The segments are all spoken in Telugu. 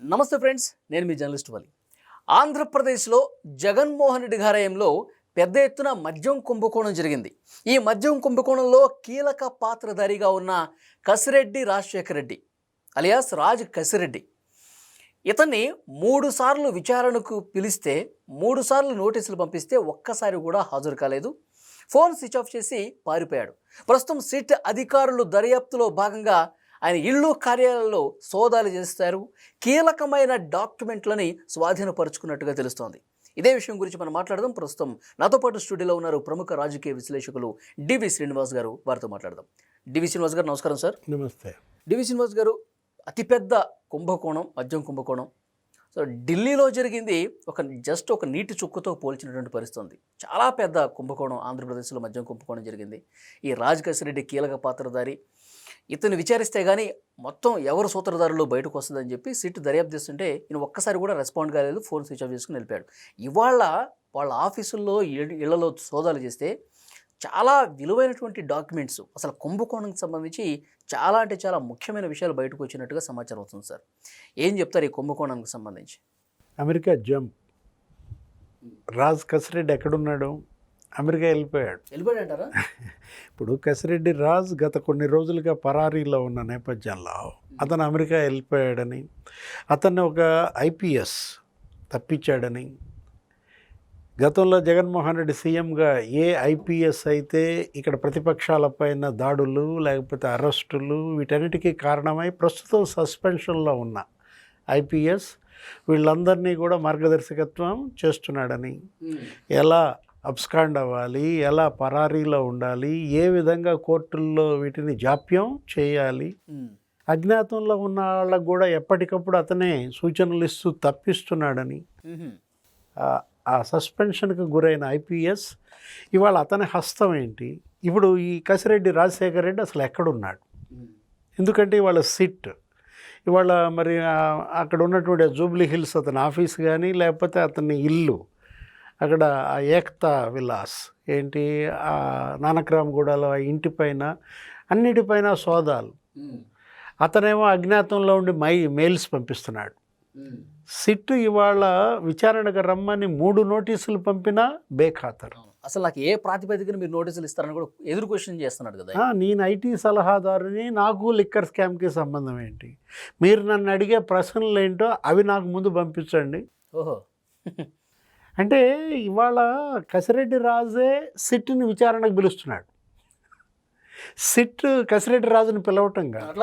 నమస్తే ఫ్రెండ్స్ నేను మీ జర్నలిస్ట్ వలి. ఆంధ్రప్రదేశ్లో జగన్మోహన్ రెడ్డి గారయంలో పెద్ద ఎత్తున మద్యం కుంభకోణం జరిగింది. ఈ మద్యం కుంభకోణంలో కీలక పాత్రధారిగా ఉన్న కసిరెడ్డి రాజశేఖర రెడ్డి అలియాస్ రాజ్ కసిరెడ్డి. ఇతన్ని మూడుసార్లు విచారణకు పిలిస్తే మూడుసార్లు నోటీసులు పంపిస్తే ఒక్కసారి కూడా హాజరు కాలేదు. ఫోన్ స్విచ్ ఆఫ్ చేసి పారిపోయాడు. ప్రస్తుతం సిట్ అధికారులు దర్యాప్తులో భాగంగా ఆయన ఇళ్ళు కార్యాలయంలో సోదాలు చేస్తారు. కీలకమైన డాక్యుమెంట్లని స్వాధీనపరుచుకున్నట్టుగా తెలుస్తోంది. ఇదే విషయం గురించి మనం మాట్లాడదాం. ప్రస్తుతం నాతో పాటు స్టూడియోలో ఉన్నారు ప్రముఖ రాజకీయ విశ్లేషకులు డివి శ్రీనివాస్ గారు. వారితో మాట్లాడదాం. డివి శ్రీనివాస్ గారు నమస్కారం సార్. నమస్తే. డివి శ్రీనివాస్ గారు అతిపెద్ద కుంభకోణం మద్యం కుంభకోణం. సో ఢిల్లీలో జరిగింది ఒక జస్ట్ ఒక నీటి చుక్కతో పోల్చినటువంటి పరిస్థితి చాలా పెద్ద కుంభకోణం ఆంధ్రప్రదేశ్లో మద్యం కుంభకోణం జరిగింది. ఈ రాజ్ రెడ్డి కీలక పాత్రధారి. ఇతను విచారిస్తే కానీ మొత్తం ఎవరు సూత్రధారులు బయటకు వస్తుందని చెప్పి సిట్ దర్యాప్తు చేస్తుంటే ఈయన ఒక్కసారి కూడా రెస్పాండ్ కాలేదు ఫోన్ స్విచ్ ఆఫ్ చేసుకుని వెళ్ళిపోయాడు. ఇవాళ వాళ్ళ ఆఫీసుల్లో ఇళ్ళలో సోదాలు చేస్తే చాలా విలువైనటువంటి డాక్యుమెంట్స్ అసలు కుంభకోణంకి సంబంధించి చాలా అంటే చాలా ముఖ్యమైన విషయాలు బయటకు వచ్చినట్టుగా సమాచారం అవుతుంది సార్. ఏం చెప్తారు ఈ కుంభకోణానికి సంబంధించి? America jump. రాజ్ కసిరెడ్డి ఎక్కడున్నాడు? అమెరికా వెళ్ళిపోయాడు. వెళ్ళిపోయాడు అంటారా ఇప్పుడు కసిరెడ్డి రాజ్ గత కొన్ని రోజులుగా పరారీలో ఉన్న నేపథ్యంలో అతను అమెరికా వెళ్ళిపోయాడని అతన్ని ఒక ఐపీఎస్ తప్పించాడని గతంలో జగన్మోహన్ రెడ్డి సీఎంగా ఏ ఐపీఎస్ అయితే ఇక్కడ ప్రతిపక్షాలపైన దాడులు లేకపోతే అరెస్టులు వీటన్నిటికీ కారణమై ప్రస్తుతం సస్పెన్షన్లో ఉన్న ఐపీఎస్ వీళ్ళందరినీ కూడా మార్గదర్శకత్వం చేస్తున్నాడని. ఎలా అబ్స్కాండ్ అవ్వాలి ఎలా పరారీలో ఉండాలి ఏ విధంగా కోర్టుల్లో వీటిని జాప్యం చేయాలి. అజ్ఞాతంలో ఉన్న వాళ్ళకు కూడా ఎప్పటికప్పుడు అతనే సూచనలు ఇస్తూ తప్పిస్తున్నాడని. ఆ- సస్పెన్షన్కి గురైన ఐపీఎస్ ఇవాళ అతని హస్తం ఏంటి ఇప్పుడు ఈ కసిరెడ్డి రాజశేఖర రెడ్డి అసలు ఎక్కడున్నాడు. ఎందుకంటే ఇవాళ సిట్ ఇవాళ మరి అక్కడ ఉన్నటువంటి జూబ్లీ హిల్స్ అతని ఆఫీస్ కానీ లేకపోతే అతని ఇల్లు అక్కడ ఆ ఏక్తా విలాస్ ఏంటి? ఆ నానక్రామ్గూడలో ఆ ఇంటి పైన అన్నిటిపైన సోదాలు. అతనేమో అజ్ఞాతంలో ఉండి మై మెయిల్స్ పంపిస్తున్నాడు. ఉమ్. సిట్ ఇవాళ విచారణకు రమ్మని మూడు నోటీసులు పంపినా బేఖాతరు. అసలు నాకు ఏ ప్రాతిపదికన మీరు నోటీసులు ఇస్తారని కూడా ఎదురు క్వశ్చన్ చేస్తున్నాడు కదా నేను ఐటీ సలహాదారుని నాకు లిక్కర్ స్కామ్కి సంబంధం ఏంటి? మీరు నన్ను అడిగే ప్రశ్నలు ఏంటో అవి నాకు ముందు పంపించండి. ఓహో. అంటే ఇవాళ కసిరెడ్డి రాజే సిట్ని విచారణకు పిలుస్తున్నాడు. సిట్ కసిరెడ్డి రాజుని పిలవటం కాదు.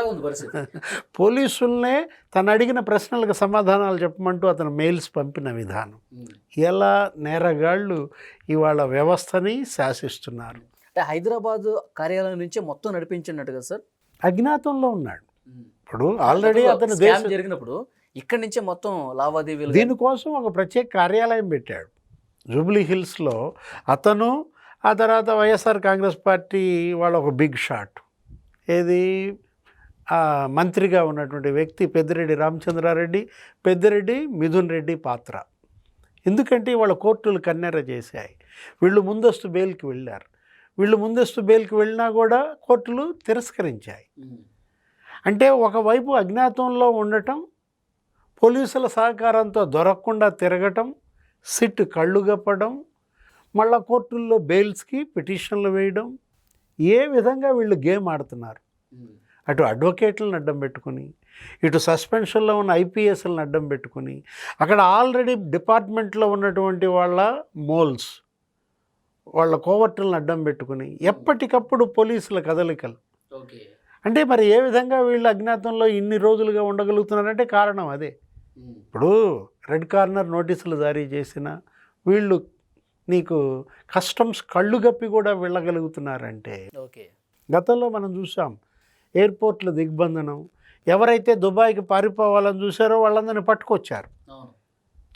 పోలీసుల్నే తను అడిగిన ప్రశ్నలకు సమాధానాలు చెప్పమంటూ అతను మెయిల్స్ పంపిన విధానం. ఎలా నేరగాళ్ళు ఇవాళ వ్యవస్థని శాసిస్తున్నారు? అంటే హైదరాబాద్ కార్యాలయం నుంచే మొత్తం నడిపించినట్టు కదా సార్? అజ్ఞాతంలో ఉన్నాడు. ఇప్పుడు ఆల్రెడీ అతను జరిగినప్పుడు ఇక్కడి నుంచే మొత్తం లావాదేవీలు దీనికోసం ఒక ప్రత్యేక కార్యాలయం పెట్టాడు. జూబ్లీ హిల్స్లో అతను ఆ తర్వాత వైఎస్ఆర్ కాంగ్రెస్ పార్టీ వాళ్ళ ఒక బిగ్ షాట్. ఏది? మంత్రిగా ఉన్నటువంటి వ్యక్తి పెద్దిరెడ్డి రామచంద్రారెడ్డి పెద్దిరెడ్డి మిథున్ రెడ్డి పాత్ర. ఎందుకంటే వాళ్ళ కోర్టులు కన్నెర చేశాయి. వీళ్ళు ముందస్తు బెయిల్కి వెళ్ళారు. వీళ్ళు ముందస్తు బెయిల్కి వెళ్ళినా కూడా కోర్టులు తిరస్కరించాయి. అంటే ఒకవైపు అజ్ఞాతంలో ఉండటం పోలీసుల సహకారంతో దొరకకుండా తిరగటం సిట్ కళ్ళు గప్పడం మళ్ళా కోర్టుల్లో బెయిల్స్కి పిటిషన్లు వేయడం ఏ విధంగా వీళ్ళు గేమ్ ఆడుతున్నారు. అటు అడ్వకేట్లను అడ్డం పెట్టుకుని ఇటు సస్పెన్షన్లో ఉన్న ఐపీఎస్లను అడ్డం పెట్టుకుని అక్కడ ఆల్రెడీ డిపార్ట్మెంట్లో ఉన్నటువంటి వాళ్ళ మోల్స్ వాళ్ళ కోవర్టులను అడ్డం పెట్టుకుని ఎప్పటికప్పుడు పోలీసుల కదలికలు ఓకే అంటే మరి ఏ విధంగా వీళ్ళు అజ్ఞాతంలో ఇన్ని రోజులుగా ఉండగలుగుతున్నారంటే కారణం అదే. ఇప్పుడు రెడ్ కార్నర్ నోటీసులు జారీ చేసిన వీళ్ళు నీకు కస్టమ్స్ కళ్ళు గప్పి కూడా వెళ్ళగలుగుతున్నారంటే ఓకే. గతంలో మనం చూసాం ఎయిర్పోర్ట్ల దిగ్బంధనం ఎవరైతే దుబాయ్కి పారిపోవాలని చూసారో వాళ్ళందరినీ పట్టుకొచ్చారు.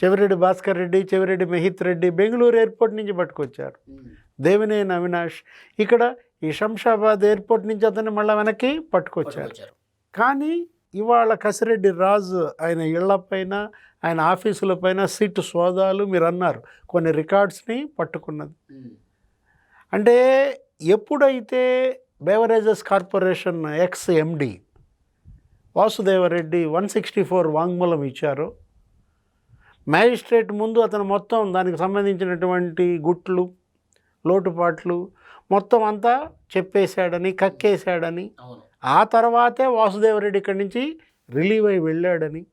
చెవిరెడ్డి భాస్కర్ రెడ్డి చెవిరెడ్డి మెహిత్ రెడ్డి బెంగళూరు ఎయిర్పోర్ట్ నుంచి పట్టుకొచ్చారు. దేవినేని అవినాష్ ఇక్కడ ఈ శంషాబాద్ ఎయిర్పోర్ట్ నుంచి అతన్ని మళ్ళీ వెనక్కి పట్టుకొచ్చారు. కానీ ఇవాళ కసిరెడ్డి రాజు ఆయన ఇళ్ళపైన ఆయన ఆఫీసులపైన సిట్ సోదాలు మీరు అన్నారు. కొన్ని రికార్డ్స్ని పట్టుకున్నది. అంటే ఎప్పుడైతే beverages corporation ex MD Vasudevareddy one sixty four వాంగ్మూలం ఇచ్చారో మ్యాజిస్ట్రేట్ ముందు అతను మొత్తం దానికి సంబంధించినటువంటి గుట్లు లోటుపాట్లు మొత్తం అంతా చెప్పేశాడని కక్కేశాడని అవును. ఆ తర్వాతే వాసుదేవరెడ్డి ఇక్కడి నుంచి రిలీవ్ అయి వెళ్ళాడని.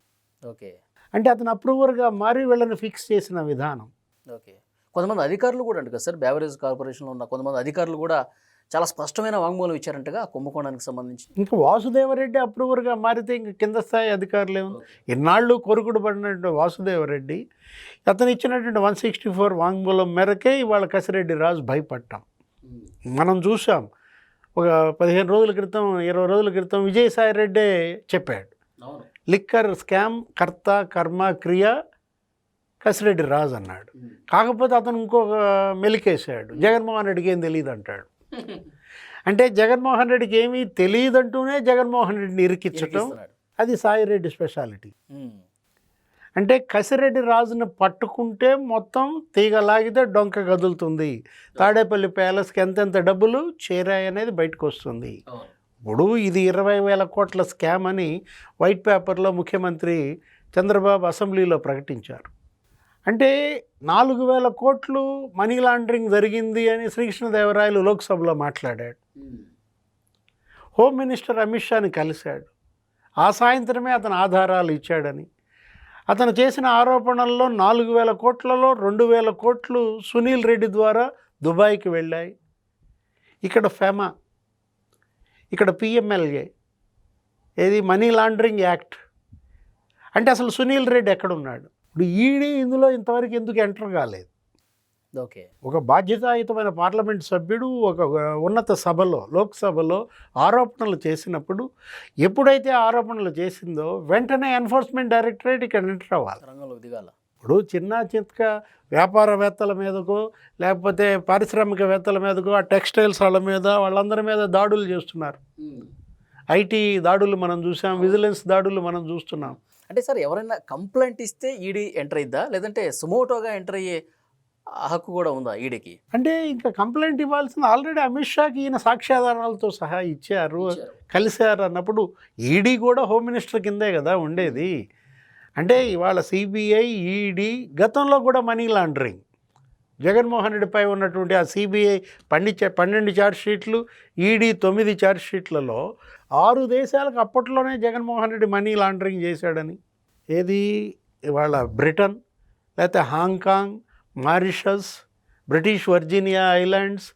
ఓకే. అంటే అతను అప్రూవర్గా మారి వీళ్ళని ఫిక్స్ చేసిన విధానం. ఓకే. కొంతమంది అధికారులు కూడా అంట కదా సార్ బ్యావరేజ్ కార్పొరేషన్లో ఉన్న కొంతమంది అధికారులు కూడా చాలా స్పష్టమైన వాంగ్మూలం ఇచ్చారంటగా కుంభకోణానికి సంబంధించి. ఇంకా వాసుదేవరెడ్డి అప్రూవర్గా మారితే ఇంక కింద స్థాయి అధికారులు ఏమో ఇన్నాళ్ళు కొరుకుడు పడినటువంటి వాసుదేవరెడ్డి అతను ఇచ్చినటువంటి వన్ సిక్స్టీ ఫోర్ వాంగ్మూలం మేరకే ఇవాళ కసిరెడ్డి రాజు భయపడ్డాం. మనం చూసాం. ఒక పదిహేను రోజుల క్రితం ఇరవై రోజుల క్రితం విజయసాయి రెడ్డే చెప్పాడు. లిక్కర్ స్కామ్ కర్త కర్మ క్రియ కసిరెడ్డి రాజు అన్నాడు. కాకపోతే అతను ఇంకొక మెలికేశాడు. జగన్మోహన్ రెడ్డికి ఏం తెలియదు అంటాడు. అంటే జగన్మోహన్ రెడ్డికి ఏమీ తెలియదంటూనే జగన్మోహన్ రెడ్డిని ఇరికించటం అది సాయిరెడ్డి స్పెషాలిటీ. అంటే కసిరెడ్డి రాజుని పట్టుకుంటే మొత్తం తీగ లాగితే డొంక కదులుతుంది. తాడేపల్లి ప్యాలెస్కి ఎంతెంత డబ్బులు చేరాయనేది బయటకు వస్తుంది. ఇప్పుడు ఇది ఇరవై వేల కోట్ల స్కామ్ అని వైట్ పేపర్లో ముఖ్యమంత్రి చంద్రబాబు అసెంబ్లీలో ప్రకటించారు. అంటే నాలుగు వేల కోట్లు మనీ లాండరింగ్ జరిగింది అని శ్రీకృష్ణదేవరాయలు లోక్సభలో మాట్లాడాడు. హోమ్ మినిస్టర్ అమిత్ షాని కలిశాడు. ఆ సాయంత్రమే అతను ఆధారాలు ఇచ్చాడని. అతను చేసిన ఆరోపణల్లో నాలుగు వేల కోట్లలో రెండు వేల కోట్లు సునీల్ రెడ్డి ద్వారా దుబాయ్కి వెళ్ళాయి. ఇక్కడ ఫెమా. ఇక్కడ పిఎంఎల్ఏ ఏది? Money laundering act. అంటే అసలు సునీల్ రెడ్డి ఎక్కడున్నాడు? ఇప్పుడు ఈడీ ఇందులో ఇంతవరకు ఎందుకు ఎంటర్ కాలేదు? ఓకే. ఒక బాధ్యతాయుతమైన పార్లమెంట్ సభ్యుడు ఒక ఉన్నత సభలో లోక్సభలో ఆరోపణలు చేసినప్పుడు ఎప్పుడైతే ఆరోపణలు చేసిందో వెంటనే ఎన్ఫోర్స్మెంట్ డైరెక్టరేట్ ఇక్కడ ఎంటర్ అవ్వాలి. రంగంలోకి దిగాల. ఇప్పుడు చిన్న చిత్క వ్యాపారవేత్తల మీదకో లేకపోతే పారిశ్రామికవేత్తల మీదకో ఆ టెక్స్టైల్స్ వాళ్ళ మీద వాళ్ళందరి మీద దాడులు చేస్తున్నారు. ఐటీ దాడులు మనం చూసాం విజిలెన్స్ దాడులు మనం చూస్తున్నాం. అంటే సార్ ఎవరైనా కంప్లైంట్ ఇస్తే ఈడీ ఎంటర్ అయిద్దా? లేదంటే సుమోటోగా ఎంటర్ అయ్యే హక్కు కూడా ఉందా ఈడీకి? అంటే ఇంకా కంప్లైంట్ ఇవ్వాల్సింది ఆల్రెడీ అమిత్ షాకి ఈయన సాక్ష్యాధారాలతో సహా ఇచ్చారు కలిశారు అన్నప్పుడు ఈడీ కూడా హోమ్ మినిస్టర్ కిందే కదా ఉండేది. అంటే ఇవాళ సిబిఐ ఈడీ గతంలో కూడా మనీ లాండరింగ్. జగన్మోహన్ రెడ్డిపై ఉన్నటువంటి ఆ సిబిఐ పండించే పన్నెండు ఛార్జ్ షీట్లు ఈడీ తొమ్మిది ఛార్జ్ షీట్లలో ఆరు దేశాలకు అప్పట్లోనే జగన్మోహన్ రెడ్డి మనీ లాండరింగ్ చేశాడని. ఏది? ఇవాళ బ్రిటన్ లేకపోతే Hong Kong Mauritius British Virginia Islands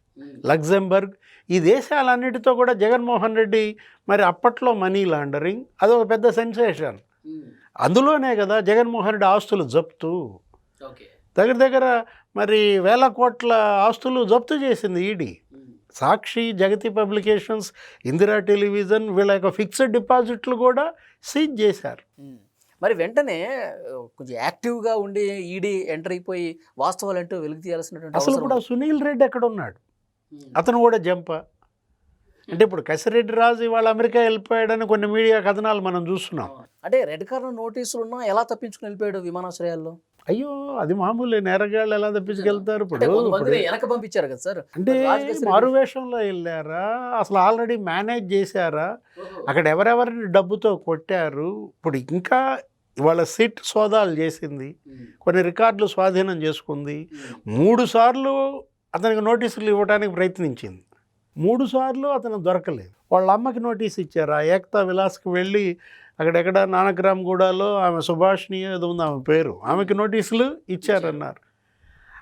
Luxembourg ఈ దేశాలన్నిటితో కూడా జగన్మోహన్ రెడ్డి మరి అప్పట్లో మనీ లాండరింగ్ అదొక పెద్ద సెన్సేషన్. అందులోనే కదా జగన్మోహన్ రెడ్డి ఆస్తులు జప్తు. దగ్గర దగ్గర మరి వేల కోట్ల ఆస్తులు జప్తు చేసింది ED. Sakshi Jagati publications Indira television వీళ్ళ యొక్క ఫిక్స్డ్ డిపాజిట్లు కూడా సీజ్ చేశారు. మరి వెంటనే కొంచెం యాక్టివ్గా ఉండి ఈడీ ఎంటర్ అయిపోయి వాస్తవాలు అంటూ వెలుగు తీయాల్సినటువంటి అసలు కూడా సునీల్ రెడ్డి ఎక్కడ ఉన్నాడు అతను కూడా జంప. అంటే ఇప్పుడు కసిరెడ్డి రాజు ఇవాళ అమెరికా వెళ్ళిపోయాడని కొన్ని మీడియా కథనాలు మనం చూస్తున్నాం. అంటే రెడ్ కార్నర్ నోటీసులు ఉన్నా ఎలా తప్పించుకుని వెళ్ళిపోయాడు విమానాశ్రయాల్లో? అయ్యో అది మామూలే. నేరగాళ్ళు ఎలా తప్పించుకెళ్తారు ఇప్పుడు? వెనక పంపించారు కదా సార్? అంటే మారువేషంలో వెళ్ళారా? అసలు ఆల్రెడీ మేనేజ్ చేశారా? అక్కడ ఎవరెవరిని డబ్బుతో కొట్టారు? ఇప్పుడు ఇంకా ఇవాళ సిట్ సోదాలు చేసింది. కొన్ని రికార్డులు స్వాధీనం చేసుకుంది. మూడు సార్లు అతనికి నోటీసులు ఇవ్వడానికి ప్రయత్నించింది. మూడు సార్లు అతను దొరకలేదు. వాళ్ళ అమ్మకి నోటీస్ ఇచ్చారు. ఆ ఏకతా విలాస్కి వెళ్ళి అక్కడెక్కడ నానగ్రామ్గూడలో ఆమె సుభాష్ని ఏదో ఉంది ఆమె పేరు. ఆమెకి నోటీసులు ఇచ్చారన్నారు.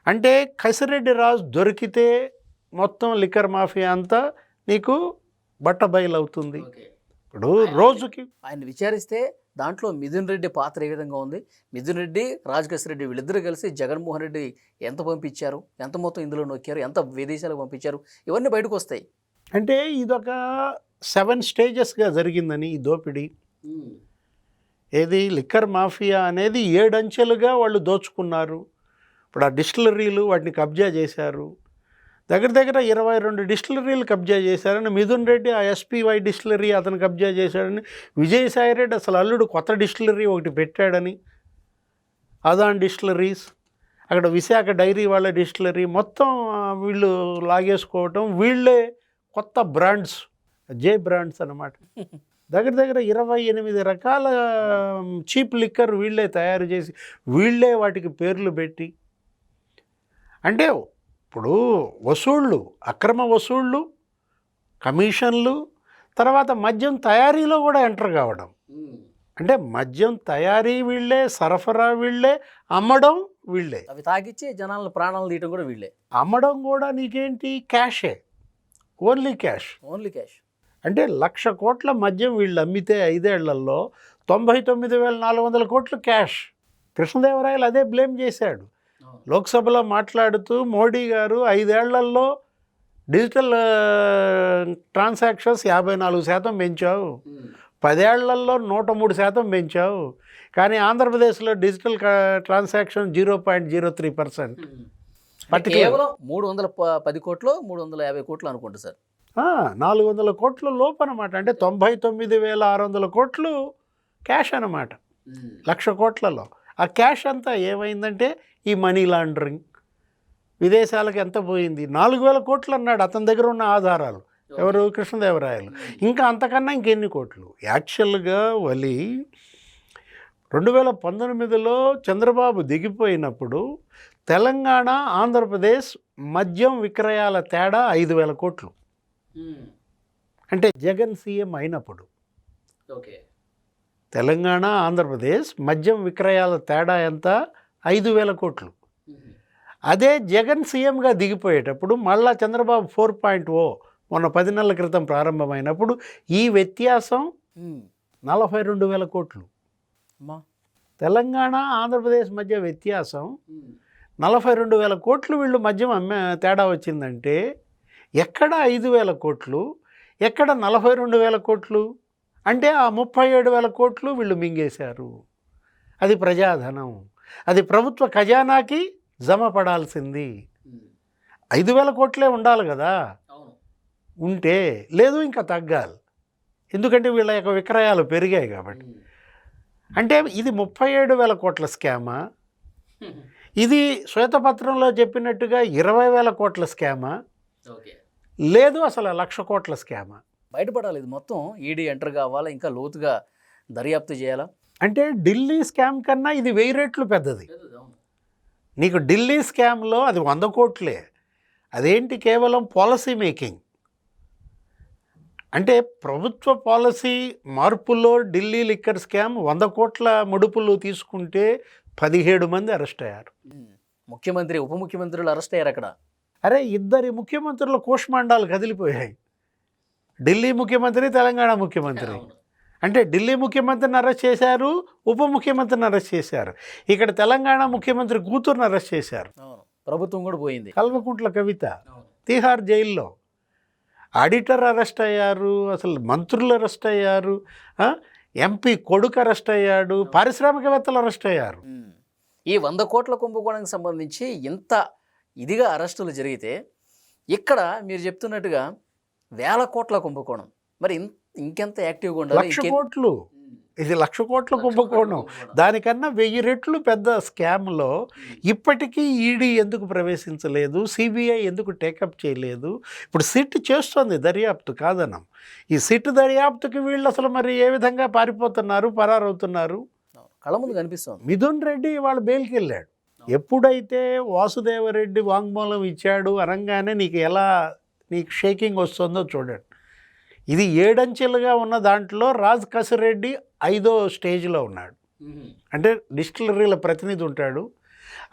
అంటే కసిరెడ్డి రాజు దొరికితే మొత్తం లిక్కర్ మాఫియా అంతా నీకు బట్ట బయలవుతుంది. ఇప్పుడు రోజుకి ఆయన విచారిస్తే దాంట్లో మిథున్ రెడ్డి పాత్ర ఏ విధంగా ఉంది? మిథున్ రెడ్డి రాజకేశ్వర రెడ్డి వీళ్ళిద్దరూ కలిసి జగన్మోహన్ రెడ్డి ఎంత పంపించారు? ఎంత మొత్తం ఇందులో నొక్కారు? ఎంత విదేశాలకు పంపించారు? ఇవన్నీ బయటకు వస్తాయి. అంటే ఇదొక సెవెన్ స్టేజెస్గా జరిగిందని ఈ దోపిడీ. ఏది లిక్కర్ మాఫియా అనేది ఏడంచెలుగా వాళ్ళు దోచుకున్నారు. ఇప్పుడు ఆ డిస్టిలరీలు వాటిని కబ్జా చేశారు. దగ్గర దగ్గర ఇరవై రెండు డిస్టిలరీలు కబ్జా చేశారని మిథున్ రెడ్డి ఆ ఎస్పీవై డిస్టిలరీ అతను కబ్జా చేశాడని విజయసాయి రెడ్డి అసలు అల్లుడు కొత్త డిస్టిలరీ ఒకటి పెట్టాడని. అదాన్ డిస్టిలరీస్ అక్కడ విశాఖ డైరీ వాళ్ళ డిస్టిలరీ మొత్తం వీళ్ళు లాగేసుకోవటం వీళ్ళే కొత్త బ్రాండ్స్ జే బ్రాండ్స్ అన్నమాట. దగ్గర దగ్గర ఇరవై ఎనిమిది రకాల చీప్ లిక్కర్ వీళ్ళే తయారు చేసి వీళ్ళే వాటికి పేర్లు పెట్టి అంటే ఇప్పుడు వసూళ్ళు అక్రమ వసూళ్ళు కమిషన్లు తర్వాత మద్యం తయారీలో కూడా ఎంటర్ కావడం. అంటే మద్యం తయారీ వీళ్ళే సరఫరా వీళ్ళే అమ్మడం వీళ్ళే. అవి తాగిచ్చి జనాల ప్రాణాలు తీయటం కూడా వీళ్ళే. అమ్మడం కూడా నీకేంటి? క్యాషే. Only cash. Only cash. అంటే లక్ష కోట్ల మద్యం వీళ్ళు అమ్మితే ఐదేళ్ళలో తొంభై తొమ్మిది వేల నాలుగు వందల కోట్లు క్యాష్. కృష్ణదేవరాయలు అదే బ్లేమ్ చేశాడు. లోక్సభలో మాట్లాడుతూ మోడీ గారు ఐదేళ్ళలో డిజిటల్ ట్రాన్సాక్షన్స్ యాభై నాలుగు శాతం పెంచావు. పదేళ్ళలో నూట మూడు శాతం పెంచావు. కానీ ఆంధ్రప్రదేశ్లో digital transaction zero point zero three percent. Particular. కేవలం మూడు వందల పది కోట్లు మూడు వందల యాభై కోట్లు అనుకుంటా సార్. నాలుగు వందల కోట్ల లోపు అనమాట అంటే తొంభై తొమ్మిది వేల ఆరు వందల కోట్లు క్యాష్ అనమాట లక్ష కోట్లలో. ఆ క్యాష్ అంతా ఏమైందంటే ఈ మనీ లాండరింగ్. విదేశాలకు ఎంత పోయింది? నాలుగు వేల కోట్లు అన్నాడు అతని దగ్గర ఉన్న ఆధారాలు. ఎవరు? కృష్ణదేవరాయలు. ఇంకా అంతకన్నా ఇంకెన్ని కోట్లు? యాక్చువల్గా వలి రెండు వేల పంతొమ్మిదిలో చంద్రబాబు దిగిపోయినప్పుడు తెలంగాణ ఆంధ్రప్రదేశ్ మద్యం విక్రయాల తేడా ఐదు వేల కోట్లు. అంటే జగన్ సీఎం అయినప్పుడు. ఓకే. తెలంగాణ ఆంధ్రప్రదేశ్ మద్యం విక్రయాల తేడా ఎంత? ఐదు వేల కోట్లు. అదే జగన్ సీఎంగా దిగిపోయేటప్పుడు మళ్ళా చంద్రబాబు ఫోర్ పాయింట్ ఓ మొన్న పది నెలల క్రితం ప్రారంభమైనప్పుడు ఈ వ్యత్యాసం నలభై రెండు వేల కోట్లు. తెలంగాణ ఆంధ్రప్రదేశ్ మధ్య వ్యత్యాసం నలభై రెండు వేల కోట్లు వీళ్ళు మద్యం అమ్మే తేడా వచ్చిందంటే ఎక్కడ ఐదు వేల కోట్లు? ఎక్కడ నలభై రెండు వేల కోట్లు? అంటే ఆ ముప్పై ఏడు వేల కోట్లు వీళ్ళు మింగేశారు. అది ప్రజాధనం. అది ప్రభుత్వ ఖజానాకి జమ పడాల్సింది. ఐదు వేల కోట్లే ఉండాలి కదా. ఉంటే లేదు ఇంకా తగ్గాలి. ఎందుకంటే వీళ్ళ యొక్క విక్రయాలు పెరిగాయి కాబట్టి. అంటే ఇది ముప్పై ఏడు వేల కోట్ల స్కామా? ఇది శ్వేతపత్రంలో చెప్పినట్టుగా ఇరవై వేల కోట్ల స్కామా? లేదు అసలు లక్ష కోట్ల స్కామా? బయటపడాలి. ఇది మొత్తం ఈడీ ఎంటర్ కావాలా? ఇంకా లోతుగా దర్యాప్తు చేయాలా? అంటే ఢిల్లీ స్కామ్ కన్నా ఇది వెయ్యి రెట్లు పెద్దది. నీకు ఢిల్లీ స్కామ్లో అది వంద కోట్లే. అదేంటి కేవలం పాలసీ మేకింగ్? అంటే ప్రభుత్వ పాలసీ మార్పుల్లో ఢిల్లీ లిక్కర్ స్కామ్ వంద కోట్ల ముడుపులు తీసుకుంటే పదిహేడు మంది అరెస్ట్ అయ్యారు. ముఖ్యమంత్రి ఉప ముఖ్యమంత్రులు అరెస్ట్ అయ్యారు అక్కడ. అరే ఇద్దరి ముఖ్యమంత్రుల కోష్మాండాలు కదిలిపోయాయి. ఢిల్లీ ముఖ్యమంత్రి తెలంగాణ ముఖ్యమంత్రి. అంటే ఢిల్లీ ముఖ్యమంత్రిని అరెస్ట్ చేశారు ఉప ముఖ్యమంత్రిని అరెస్ట్ చేశారు. ఇక్కడ తెలంగాణ ముఖ్యమంత్రి కూతురుని అరెస్ట్ చేశారు. ప్రభుత్వం కూడా పోయింది. కల్వకుంట్ల కవిత తీహార్ జైల్లో. ఆడిటర్ అరెస్ట్ అయ్యారు అసలు మంత్రులు అరెస్ట్ అయ్యారు? ఎంపీ కొడుకు అరెస్ట్ అయ్యాడు పారిశ్రామికవేత్తలు అరెస్ట్ అయ్యారు. ఈ వంద కోట్ల కుంభకోణానికి సంబంధించి ఇంత ఇదిగా అరెస్టులు జరిగితే ఇక్కడ మీరు చెప్తున్నట్టుగా వేల కోట్ల కుంభకోణం. మరి ఇంకెంత యాక్టివ్గా ఉండాలి? లక్ష కోట్లు. ఇది లక్ష కోట్ల కుంభకోణం. దానికన్నా వెయ్యి రెట్లు పెద్ద స్కామ్లో ఇప్పటికీ ఈడీ ఎందుకు ప్రవేశించలేదు? సిబిఐ ఎందుకు టేకప్ చేయలేదు? ఇప్పుడు సిట్ చేస్తోంది దర్యాప్తు కాదనం. ఈ సిట్ దర్యాప్తుకి వీళ్ళు అసలు మరి ఏ విధంగా పారిపోతున్నారు పరారవుతున్నారు. కళ్ళ ముందు కనిపిస్తుంది. మిథున్ రెడ్డి వాళ్ళు బెయిల్కి వెళ్ళాడు. ఎప్పుడైతే వాసుదేవరెడ్డి వాంగ్మూలం ఇచ్చాడు అనగానే నీకు ఎలా నీకు షేకింగ్ వస్తుందో చూడండి. ఇది ఏడంచెలుగా ఉన్న దాంట్లో రాజ్ కసిరెడ్డి ఐదో స్టేజ్లో ఉన్నాడు. అంటే డిస్టిలరీల ప్రతినిధి ఉంటాడు.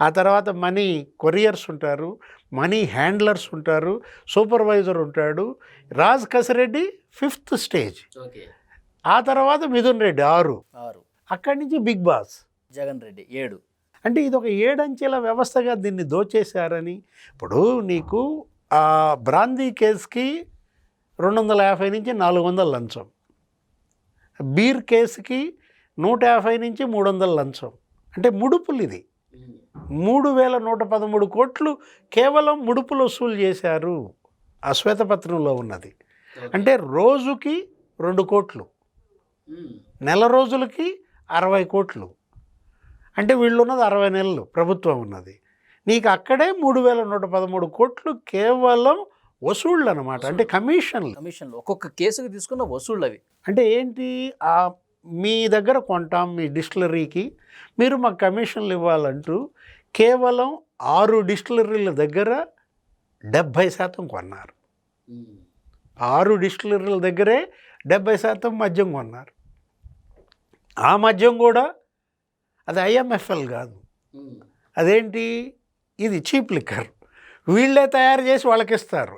ఆ తర్వాత మనీ కొరియర్స్ ఉంటారు మనీ హ్యాండ్లర్స్ ఉంటారు సూపర్వైజర్ ఉంటాడు. Raj Kasireddy fifth stage. Okay. ఆ తర్వాత మిథున్ రెడ్డి ఆరు. ఆరు. అక్కడి నుంచి బిగ్ బాస్. జగన్ రెడ్డి ఏడు. అంటే ఇది ఒక ఏడంచెల వ్యవస్థగా దీన్ని దోచేశారని. ఇప్పుడు నీకు ఆ బ్రాందీ కేసుకి రెండు వందల యాభై నుంచి నాలుగు వందల లంచం. బీర్ కేసుకి నూట యాభై నుంచి మూడు వందల లంచం. అంటే ముడుపులు ఇది మూడు వేల నూట పదమూడు కోట్లు కేవలం ముడుపులు వసూలు చేశారు ఆ శ్వేతపత్రంలో ఉన్నది అంటే రోజుకి రెండు కోట్లు. నెల రోజులకి అరవై కోట్లు. అంటే వీళ్ళు ఉన్నది అరవై నెలలు ప్రభుత్వం ఉన్నది. నీకు అక్కడే మూడు వేల నూట పదమూడు కోట్లు కేవలం వసూళ్ళు అనమాట అంటే కమిషన్లు. కమిషన్లు. ఒక్కొక్క కేసుకు తీసుకున్న వసూళ్ళు అవి. అంటే ఏంటి? ఆ మీ దగ్గర కొంటాం మీ డిస్టిలరీకి మీరు మాకు కమిషన్లు ఇవ్వాలంటూ కేవలం ఆరు డిస్టిలరీల దగ్గర డెబ్భై శాతం కొన్నారు. ఆరు డిస్టిలరీల దగ్గరే డెబ్భై శాతం మద్యం కొన్నారు. ఆ మద్యం కూడా అది ఐఎంఎఫ్ఎల్ కాదు. అదేంటి? ఇది చీప్ లిక్కర్. వీళ్ళే తయారు చేసి వాళ్ళకి ఇస్తారు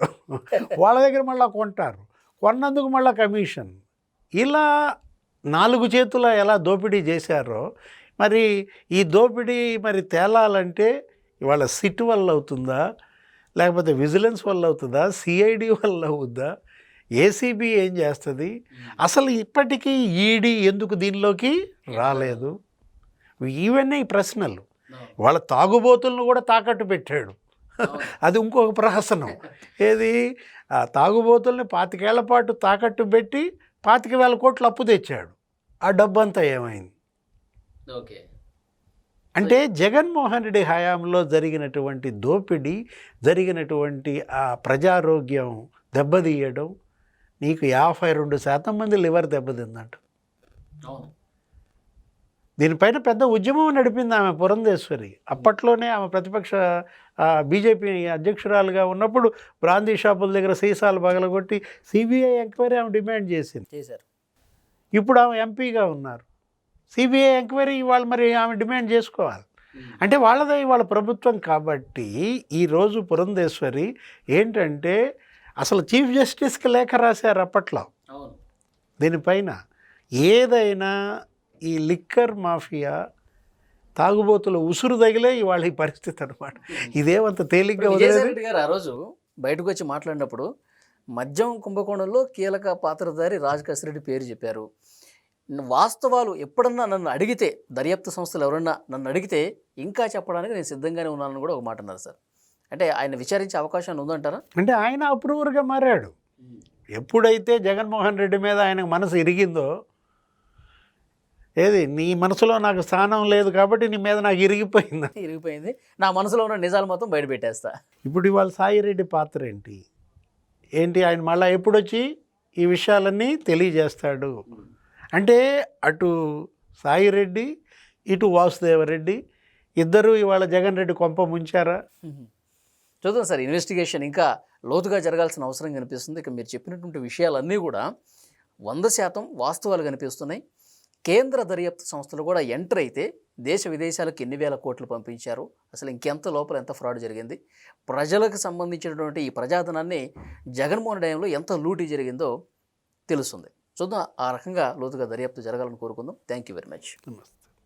వాళ్ళ దగ్గర మళ్ళీ కొంటారు. కొన్నందుకు మళ్ళీ కమిషన్. ఇలా నాలుగు చేతుల ఎలా దోపిడీ చేశారో మరి ఈ దోపిడీ మరి తేలాలంటే ఇవాళ సిట్ వల్ల అవుతుందా లేకపోతే విజిలెన్స్ వల్ల అవుతుందా సిఐడి వల్ల అవుద్దా ఏసీబీ ఏం చేస్తుంది? అసలు ఇప్పటికీ ఈడీ ఎందుకు దీనిలోకి రాలేదు? ఇవన్నీ ఈ ప్రశ్నలు. వాళ్ళ తాగుబోతులను కూడా తాకట్టు పెట్టాడు. అది ఇంకొక ప్రహసనం. ఏది? ఆ తాగుబోతుల్ని పాతికేళ్ళ పాటు తాకట్టు పెట్టి పాతిక వేల కోట్లు అప్పు తెచ్చాడు. ఆ డబ్బంతా ఏమైంది? ఓకే. అంటే జగన్మోహన్ రెడ్డి హయాంలో జరిగినటువంటి దోపిడీ జరిగినటువంటి ఆ ప్రజారోగ్యం దెబ్బతీయడం నీకు యాభై రెండు శాతం మంది లివర్ దెబ్బతిందంట. అవును. దీనిపైన పెద్ద ఉద్యమం నడిపింది ఆమె పురంధేశ్వరి. అప్పట్లోనే ఆమె ప్రతిపక్ష బీజేపీ అధ్యక్షురాలుగా ఉన్నప్పుడు బ్రాందీ షాపుల దగ్గర సీసాలు పగలగొట్టి సిబిఐ ఎంక్వైరీ ఆమె డిమాండ్ చేసింది. చేశారు. ఇప్పుడు ఆమె ఎంపీగా ఉన్నారు. సిబిఐ ఎంక్వైరీ వాళ్ళు మరి ఆమె డిమాండ్ చేసుకోవాలి. అంటే వాళ్ళదే వాళ్ళ ప్రభుత్వం కాబట్టి ఈరోజు పురంధేశ్వరి ఏంటంటే అసలు చీఫ్ జస్టిస్కి లేఖ రాశారు అప్పట్లో. దీనిపైన ఏదైనా ఈ లిక్కర్ మాఫియా తాగుబోతుల ఉసురు తగిలే ఇవాళ ఈ పరిస్థితి అనమాట ఇదేమంత తేలిగ్గా వదిలేదు? గారు ఆ రోజు బయటకు వచ్చి మాట్లాడినప్పుడు మద్యం కుంభకోణంలో కీలక పాత్రధారి రాజ్ కసిరెడ్డి పేరు చెప్పారు. వాస్తవాలు ఎప్పుడన్నా నన్ను అడిగితే దర్యాప్తు సంస్థలు ఎవరన్నా నన్ను అడిగితే ఇంకా చెప్పడానికి నేను సిద్ధంగానే ఉన్నానని కూడా ఒక మాట అన్నారు సార్. అంటే ఆయన విచారించే అవకాశం ఉందంటారా? అంటే ఆయన అప్రూవర్గా మారాడు. ఎప్పుడైతే జగన్మోహన్ రెడ్డి మీద ఆయనకు మనసు ఇరిగిందో ఏది? నీ మనసులో నాకు స్థానం లేదు కాబట్టి నీ మీద నాకు ఇరిగిపోయింది? ఇరిగిపోయింది. నా మనసులో ఉన్న నిజాలు మొత్తం బయట పెట్టేస్తా. ఇప్పుడు ఇవాళ సాయిరెడ్డి పాత్ర ఏంటి? ఏంటి ఆయన మళ్ళీ ఎప్పుడొచ్చి ఈ విషయాలన్నీ తెలియజేస్తాడు? అంటే అటు సాయిరెడ్డి ఇటు వాసుదేవరెడ్డి ఇద్దరు ఇవాళ జగన్ రెడ్డి కొంప ముంచారా? చూద్దాం సార్ ఇన్వెస్టిగేషన్ ఇంకా లోతుగా జరగాల్సిన అవసరం కనిపిస్తుంది. ఇక మీరు చెప్పినటువంటి విషయాలన్నీ కూడా వంద శాతం వాస్తవాలు కనిపిస్తున్నాయి. కేంద్ర దర్యాప్తు సంస్థలు కూడా ఎంటర్ అయితే దేశ విదేశాలకు ఎన్ని వేల కోట్లు పంపించారు? అసలు ఇంకెంత లోపల ఎంత ఫ్రాడ్ జరిగింది? ప్రజలకు సంబంధించినటువంటి ఈ ప్రజాధనాన్ని జగన్మోహన్ డయంలో ఎంత లూటీ జరిగిందో తెలుస్తుంది. చూద్దాం ఆ రకంగా లోతుగా దర్యాప్తు జరగాలని కోరుకుందాం. థ్యాంక్ యూ వెరీ మచ్ నమస్తే.